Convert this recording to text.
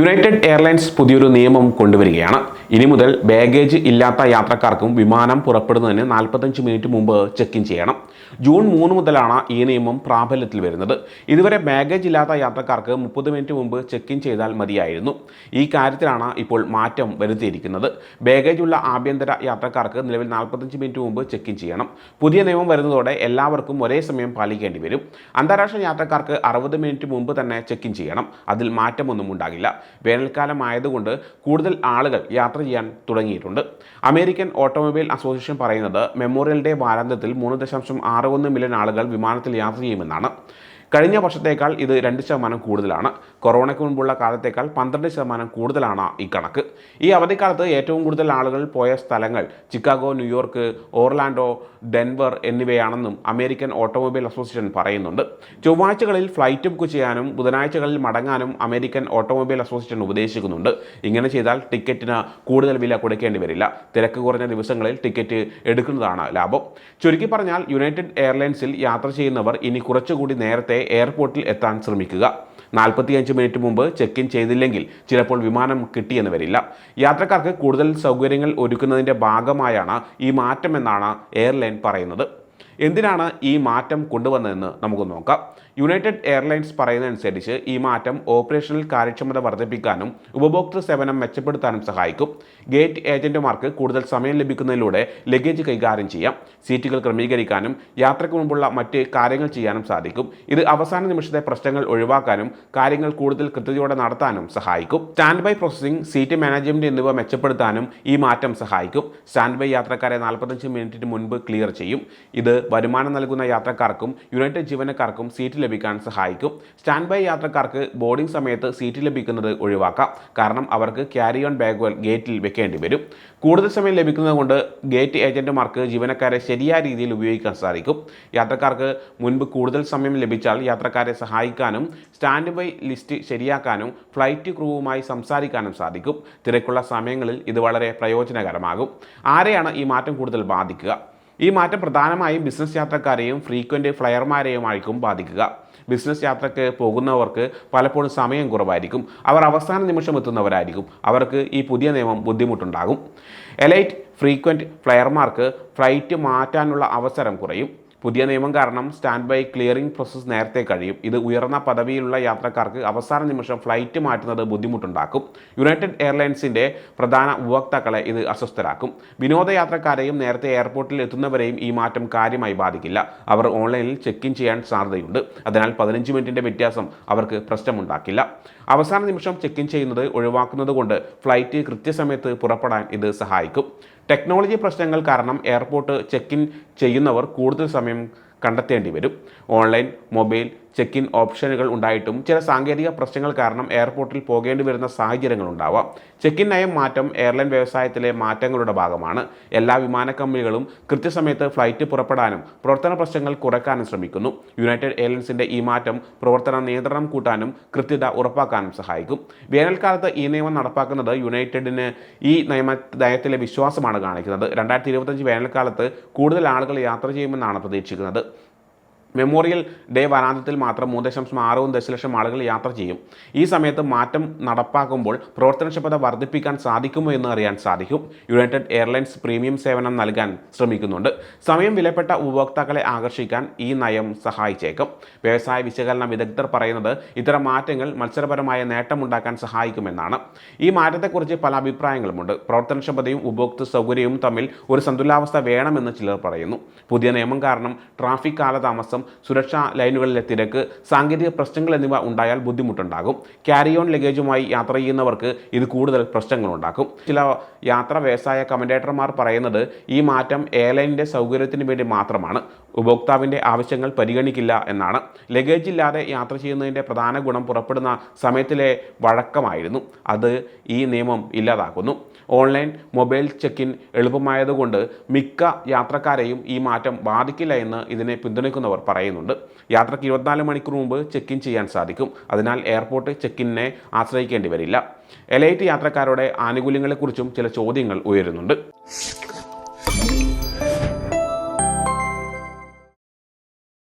United airlines പുതിയൊരു നിയമം കൊണ്ടുവരികയാണ്. ഇനി മുതൽ ബാഗേജ് ഇല്ലാത്ത യാത്രക്കാർക്കും വിമാനം പുറപ്പെടുന്നതിന് നാൽപ്പത്തഞ്ച് മിനിറ്റ് മുമ്പ് ചെക്ക് ഇൻ ചെയ്യണം. ജൂൺ മൂന്ന് മുതലാണ് ഈ നിയമം പ്രാബല്യത്തിൽ വരുന്നത്. ഇതുവരെ ബാഗേജ് ഇല്ലാത്ത യാത്രക്കാർക്ക് മുപ്പത് മിനിറ്റ് മുമ്പ് ചെക്ക് ഇൻ ചെയ്താൽ മതിയായിരുന്നു. ഈ കാര്യത്തിലാണ് ഇപ്പോൾ മാറ്റം വരുത്തിയിരിക്കുന്നത്. ബാഗേജ് ഉള്ള ആഭ്യന്തര യാത്രക്കാർക്ക് നിലവിൽ നാൽപ്പത്തഞ്ച് മിനിറ്റ് മുമ്പ് ചെക്ക് ഇൻ ചെയ്യണം. പുതിയ നിയമം വരുന്നതോടെ എല്ലാവർക്കും ഒരേ സമയം പാലിക്കേണ്ടി വരും. അന്താരാഷ്ട്ര യാത്രക്കാർക്ക് അറുപത് മിനിറ്റ് മുമ്പ് തന്നെ ചെക്ക് ഇൻ ചെയ്യണം. അതിൽ മാറ്റമൊന്നും ഉണ്ടാകില്ല. വേനൽക്കാലം ആയതുകൊണ്ട് കൂടുതൽ ആളുകൾ യാത്ര ചെയ്യാൻ തുടങ്ങിയിട്ടുണ്ട്. അമേരിക്കൻ ഓട്ടോമൊബൈൽ അസോസിയേഷൻ പറയുന്നത് മെമ്മോറിയൽ ഡേ വാരാന്ത്യത്തിൽ മൂന്ന് ദശാംശം ആറ് ഒന്ന് മില്യൺ ആളുകൾ വിമാനത്തിൽ യാത്ര ചെയ്യുമെന്നാണ്. കഴിഞ്ഞ വർഷത്തേക്കാൾ ഇത് രണ്ട് ശതമാനം കൂടുതലാണ്. കൊറോണയ്ക്ക് മുൻപുള്ള കാലത്തേക്കാൾ പന്ത്രണ്ട് ശതമാനം കൂടുതലാണ് ഈ കണക്ക്. ഈ അവധിക്കാലത്ത് ഏറ്റവും കൂടുതൽ ആളുകൾ പോയ സ്ഥലങ്ങൾ Chicago New York Orlando Denver എന്നിവയാണെന്നും American automobile association പറയുന്നുണ്ട്. ചൊവ്വാഴ്ചകളിൽ ഫ്ലൈറ്റ് ബുക്ക് ചെയ്യാനും ബുധനാഴ്ചകളിൽ മടങ്ങാനും അമേരിക്കൻ ഓട്ടോമൊബൈൽ അസോസിയേഷൻ ഉപദേശിക്കുന്നുണ്ട്. ഇങ്ങനെ ചെയ്താൽ ടിക്കറ്റിന് കൂടുതൽ വില കൊടുക്കേണ്ടി വരില്ല. തിരക്ക് കുറഞ്ഞ ദിവസങ്ങളിൽ ടിക്കറ്റ് എടുക്കുന്നതാണ് ലാഭം. ചുരുക്കി പറഞ്ഞാൽ യുണൈറ്റഡ് എയർലൈൻസിൽ യാത്ര ചെയ്യുന്നവർ ഇനി കുറച്ചുകൂടി നേരത്തെ എയർപോർട്ടിൽ എത്താൻ ശ്രമിക്കുക. നാൽപ്പത്തിയഞ്ച് മിനിറ്റ് മുമ്പ് ചെക്ക് ഇൻ ചെയ്തില്ലെങ്കിൽ ചിലപ്പോൾ വിമാനം കിട്ടിയെന്ന് വരില്ല. യാത്രക്കാർക്ക് കൂടുതൽ സൗകര്യങ്ങൾ ഒരുക്കുന്നതിന്റെ ഭാഗമായാണ് ഈ മാറ്റമെന്നാണ് എയർലൈൻ പറയുന്നത്. എന്തിനാണ് ഈ മാറ്റം കൊണ്ടുവന്നതെന്ന് നമുക്ക് നോക്കാം. യുണൈറ്റഡ് എയർലൈൻസ് പറയുന്നതനുസരിച്ച് ഈ മാറ്റം ഓപ്പറേഷണൽ കാര്യക്ഷമത വർദ്ധിപ്പിക്കാനും ഉപഭോക്തൃ സേവനം മെച്ചപ്പെടുത്താനും സഹായിക്കും. ഗേറ്റ് ഏജന്റുമാർക്ക് കൂടുതൽ സമയം ലഭിക്കുന്നതിലൂടെ ലഗേജ് കൈകാര്യം ചെയ്യാം. സീറ്റുകൾ ക്രമീകരിക്കാനും യാത്രയ്ക്ക് മുമ്പുള്ള മറ്റ് കാര്യങ്ങൾ ചെയ്യാനും സാധിക്കും. ഇത് അവസാന നിമിഷത്തെ പ്രശ്നങ്ങൾ ഒഴിവാക്കാനും കാര്യങ്ങൾ കൂടുതൽ കൃത്യതയോടെ നടത്താനും സഹായിക്കും. Standby processing seat management എന്നിവ മെച്ചപ്പെടുത്താനും ഈ മാറ്റം സഹായിക്കും. സ്റ്റാൻഡ് ബൈ യാത്രക്കാരെ നാൽപ്പത്തഞ്ച് മിനിറ്റിന് മുൻപ് ക്ലിയർ ചെയ്യും. ഇത് വരുമാനം നൽകുന്ന യാത്രക്കാർക്കും യുണൈറ്റഡ് ജീവനക്കാർക്കും സീറ്റ് ലഭിക്കാൻ സഹായിക്കും. സ്റ്റാൻഡ് ബൈ യാത്രക്കാർക്ക് ബോർഡിംഗ് സമയത്ത് സീറ്റ് ലഭിക്കുന്നത് ഒഴിവാക്കാം. കാരണം അവർക്ക് ക്യാരി ഓൺ ബാഗുകൾ ഗേറ്റിൽ വെക്കേണ്ടി വരും. കൂടുതൽ സമയം ലഭിക്കുന്നത് കൊണ്ട് ഗേറ്റ് ഏജന്റുമാർക്ക് ജീവനക്കാരെ ശരിയായ രീതിയിൽ ഉപയോഗിക്കാൻ സാധിക്കും. യാത്രക്കാർക്ക് മുൻപ് കൂടുതൽ സമയം ലഭിച്ചാൽ യാത്രക്കാരെ സഹായിക്കാനും സ്റ്റാൻഡ് ബൈ ലിസ്റ്റ് ശരിയാക്കാനും ഫ്ലൈറ്റ് ക്രൂവുമായി സംസാരിക്കാനും സാധിക്കും. തിരക്കുള്ള സമയങ്ങളിൽ ഇത് വളരെ പ്രയോജനകരമാകും. ആരെയാണ് ഈ മാറ്റം കൂടുതൽ ബാധിക്കുക? ഈ മാറ്റം പ്രധാനമായും ബിസിനസ് യാത്രക്കാരെയും ഫ്രീക്വന്റ് ഫ്ലയർമാരെയുമായിരിക്കും ബാധിക്കുക. ബിസിനസ് യാത്രയ്ക്ക് പോകുന്നവർക്ക് പലപ്പോഴും സമയം കുറവായിരിക്കും. അവർ അവസാന നിമിഷം എത്തുന്നവരായിരിക്കും. അവർക്ക് ഈ പുതിയ നിയമം ബുദ്ധിമുട്ടുണ്ടാകും. എലൈറ്റ് ഫ്രീക്വന്റ് ഫ്ലയർമാർക്ക് ഫ്ലൈറ്റ് മാറ്റാനുള്ള അവസരം കുറയും. പുതിയ നിയമം കാരണം സ്റ്റാൻഡ് ബൈ ക്ലിയറിംഗ് പ്രോസസ്സ് നേരത്തെ കഴിയും. ഇത് ഉയർന്ന പദവിയിലുള്ള യാത്രക്കാർക്ക് അവസാന നിമിഷം ഫ്ലൈറ്റ് മാറ്റുന്നത് ബുദ്ധിമുട്ടുണ്ടാക്കും. യുണൈറ്റഡ് എയർലൈൻസിന്റെ പ്രധാന ഉപഭോക്താക്കളെ ഇത് അസ്വസ്ഥരാക്കും. വിനോദയാത്രക്കാരെയും നേരത്തെ എയർപോർട്ടിൽ എത്തുന്നവരെയും ഈ മാറ്റം കാര്യമായി ബാധിക്കില്ല. അവർ ഓൺലൈനിൽ ചെക്ക് ഇൻ ചെയ്യാൻ സാധ്യതയുണ്ട്. അതിനാൽ പതിനഞ്ച് മിനിറ്റിന്റെ വ്യത്യാസം അവർക്ക് പ്രശ്നമുണ്ടാക്കില്ല. അവസാന നിമിഷം ചെക്ക് ഇൻ ചെയ്യുന്നത് ഒഴിവാക്കുന്നത് കൊണ്ട് ഫ്ലൈറ്റ് കൃത്യസമയത്ത് പുറപ്പെടാൻ ഇത് സഹായിക്കും. ടെക്നോളജി പ്രശ്നങ്ങൾ കാരണം എയർപോർട്ട് ചെക്ക് ഇൻ ചെയ്യുന്നവർ കൂടുതൽ സമയം കണ്ടെത്തേണ്ടി വരും. ഓൺലൈൻ മൊബൈൽ ചെക്ക് ഇൻ ഓപ്ഷനുകൾ ഉണ്ടായിട്ടും ചില സാങ്കേതിക പ്രശ്നങ്ങൾ കാരണം എയർപോർട്ടിൽ പോകേണ്ടി വരുന്ന സാഹചര്യങ്ങൾ ഉണ്ടാവാം. ചെക്ക് ഇൻ നയം മാറ്റം എയർലൈൻ വ്യവസായത്തിലെ മാറ്റങ്ങളുടെ ഭാഗമാണ്. എല്ലാ വിമാന കമ്പനികളും കൃത്യസമയത്ത് ഫ്ലൈറ്റ് പുറപ്പെടാനും പ്രവർത്തന പ്രശ്നങ്ങൾ കുറയ്ക്കാനും ശ്രമിക്കുന്നു. യുണൈറ്റഡ് എയർലൈൻസിന്റെ ഈ മാറ്റം പ്രവർത്തന നിയന്ത്രണം കൂട്ടാനും കൃത്യത ഉറപ്പാക്കാനും സഹായിക്കും. വേനൽക്കാലത്ത് ഈ നിയമം നടപ്പാക്കുന്നത് യുണൈറ്റഡിന് ഈ നിയമ നയത്തിലെ വിശ്വാസമാണ് കാണിക്കുന്നത്. രണ്ടായിരത്തി ഇരുപത്തഞ്ച് വേനൽക്കാലത്ത് കൂടുതൽ ആളുകൾ യാത്ര ചെയ്യുമെന്നാണ് പ്രതീക്ഷിക്കുന്നത്. മെമ്മോറിയൽ ഡേ വരാന്തത്തിൽ മാത്രം മൂന്ന് ദശാംശം ആറും ദശലക്ഷം ആളുകൾ യാത്ര ചെയ്യും. ഈ സമയത്ത് മാറ്റം നടപ്പാക്കുമ്പോൾ പ്രവർത്തനക്ഷമത വർദ്ധിപ്പിക്കാൻ സാധിക്കുമോ എന്ന് അറിയാൻ സാധിക്കും. യുണൈറ്റഡ് എയർലൈൻസ് പ്രീമിയം സേവനം നൽകാൻ ശ്രമിക്കുന്നുണ്ട്. സമയം വിലപ്പെട്ട ഉപഭോക്താക്കളെ ആകർഷിക്കാൻ ഈ നയം സഹായിച്ചേക്കും. വ്യവസായ വിശകലന വിദഗ്ധർ പറയുന്നത് ഇത്തരം മാറ്റങ്ങൾ മത്സരപരമായ നേട്ടമുണ്ടാക്കാൻ സഹായിക്കുമെന്നാണ്. ഈ മാറ്റത്തെക്കുറിച്ച് പല അഭിപ്രായങ്ങളുമുണ്ട്. പ്രവർത്തനക്ഷമതയും ഉപഭോക്തൃ സൗകര്യവും തമ്മിൽ ഒരു സന്തുലാവസ്ഥ വേണമെന്ന് ചിലർ പറയുന്നു. പുതിയ നിയമം കാരണം ട്രാഫിക് കാലതാമസം സുരക്ഷാ ലൈനുകളിലെ തിരക്ക് സാങ്കേതിക പ്രശ്നങ്ങൾ എന്നിവ ഉണ്ടായാൽ ബുദ്ധിമുട്ടുണ്ടാകും. ക്യാരി ഓൺ ലഗേജുമായി യാത്ര ചെയ്യുന്നവർക്ക് ഇത് കൂടുതൽ പ്രശ്നങ്ങളുണ്ടാക്കും. ചില യാത്ര വ്യവസായ കമൻഡേറ്റർമാർ പറയുന്നത് ഈ മാറ്റം എയർലൈനിന്റെ സൗകര്യത്തിന് വേണ്ടി മാത്രമാണ്. ഉപഭോക്താവിന്റെ ആവശ്യങ്ങൾ പരിഗണിക്കില്ല എന്നാണ്. ലഗേജ് ഇല്ലാതെ യാത്ര ചെയ്യുന്നതിന്റെ പ്രധാന ഗുണം പുറപ്പെടുന്ന സമയത്തിലെ വഴക്കമായിരുന്നു. അത് ഈ നിയമം ഇല്ലാതാക്കുന്നു. ഓൺലൈൻ മൊബൈൽ ചെക്ക് ഇൻ എളുപ്പമായതുകൊണ്ട് മിക്ക യാത്രക്കാരെയും ഈ മാറ്റം ബാധിക്കില്ല എന്ന് ഇതിനെ പിന്തുണയ്ക്കുന്നവർ പറയുന്നുണ്ട്. യാത്രയ്ക്ക് ഇരുപത്തിനാല് മണിക്കൂർ മുമ്പ് ചെക്ക് ഇൻ ചെയ്യാൻ സാധിക്കും. അതിനാൽ എയർപോർട്ട് ചെക്ക് ഇന്നിനെ ആശ്രയിക്കേണ്ടി വരില്ല. എലൈറ്റ് യാത്രക്കാരുടെ ആനുകൂല്യങ്ങളെക്കുറിച്ചും ചില ചോദ്യങ്ങൾ ഉയരുന്നുണ്ട്.